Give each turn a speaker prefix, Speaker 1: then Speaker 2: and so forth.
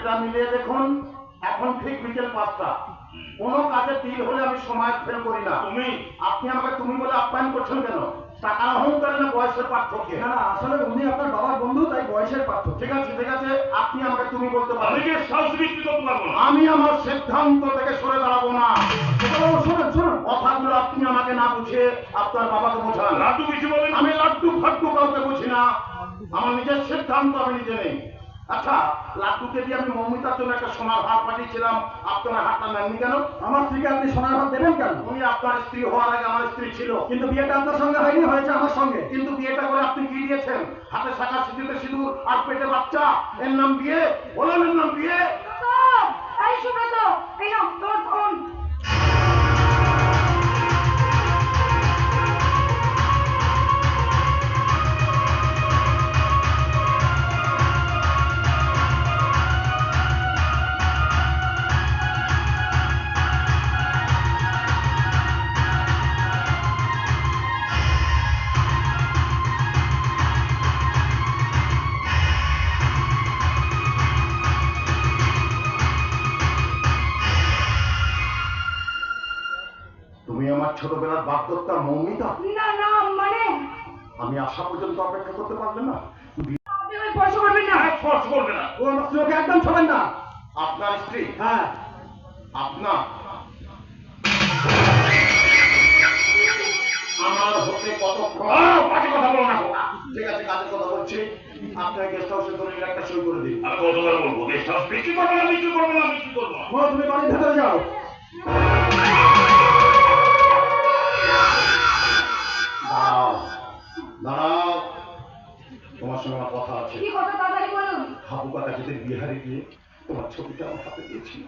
Speaker 1: ঘড়িটা মিলিয়ে দেখুন এখন ঠিক বিকেল পাঁচটা। কোনো কাজে ডিল হলে আমি সময় ফেল করি না।
Speaker 2: তুমি?
Speaker 1: আপনি আমাকে তুমি বলে আপ্যায়ন করছেন কেন? টাকার অহংকার না বয়সের পার্থক্য?
Speaker 3: না না আসলে উনি আপনার বাবার বন্ধু তাই বয়সের পার্থক্য।
Speaker 1: ঠিক আছে ঠিক আছে আপনি আমাকে তুমি বলতে পারেন।
Speaker 2: কি সাহস বিক্রি করতে পারব না
Speaker 1: আমি আমার সিদ্ধান্ত থেকে সরে দাঁড়াবো না।
Speaker 3: শুনুন শুনুন।
Speaker 1: কথাগুলো আপনি আমাকে না বুঝিয়ে আপনার বাবাকে বোঝান।
Speaker 2: লাড্ডু কিছু বলেন।
Speaker 1: আমি লাড্ডু ফাড্ডু কাউকে বুঝি না। আমার নিজের সিদ্ধান্ত আমি নিজে নেই। আচ্ছা লাড্ডুকে দিয়ে আমি মমিতার জন্য একটা সোনার হার পাঠিয়েছিলাম। আপনারা হাতটা নেননি কেন?
Speaker 3: আমার স্ত্রীকে আপনি সোনার হাত দেবেন কেন?
Speaker 1: উনি আপনার স্ত্রী হওয়ার আগে আমার স্ত্রী ছিল।
Speaker 3: কিন্তু বিয়েটা আপনার সঙ্গে হয়নি হয়েছে আমার সঙ্গে।
Speaker 1: কিন্তু বিয়েটা করে আপনি কি দিয়েছেন? হাতে শাখা সিঁদুরে সিঁদুর আর পেটে বাচ্চা। এর নাম বিয়ে? বলেন এর নাম বিয়ে? তুমি আমার ছোটবেলার বাগদত্তা মৌমিতা?
Speaker 4: না না মানে?
Speaker 1: আমি আসা পর্যন্ত অপেক্ষা করতে না।
Speaker 4: স্পর্শ করবেন না?
Speaker 2: স্পর্শ করবে না।
Speaker 3: ও আমার স্ত্রীকে একদম ছবেন না।
Speaker 1: আপনার স্ত্রী?
Speaker 3: হ্যাঁ।
Speaker 1: আপনার আমার হতে
Speaker 2: আহ, বাজে কথা বলো না।
Speaker 1: ঠিক আছে কাজের কথা বলছি। আপনার গেস্ট হাউসে ধরে একটা সই করে দিন।
Speaker 2: আমি কতবার বলব? গেস্ট হাউস বিক্রি করব না বিক্রি করব না বিক্রি করব
Speaker 3: তুমি বাড়ির ভেতরে যাও।
Speaker 1: দাঁড়াও তোমার সঙ্গে আমার কথা আছে। হাবু কাকা যেতে বিহারে গিয়ে তোমার ছবিটা আমার হাতে দিয়েছিল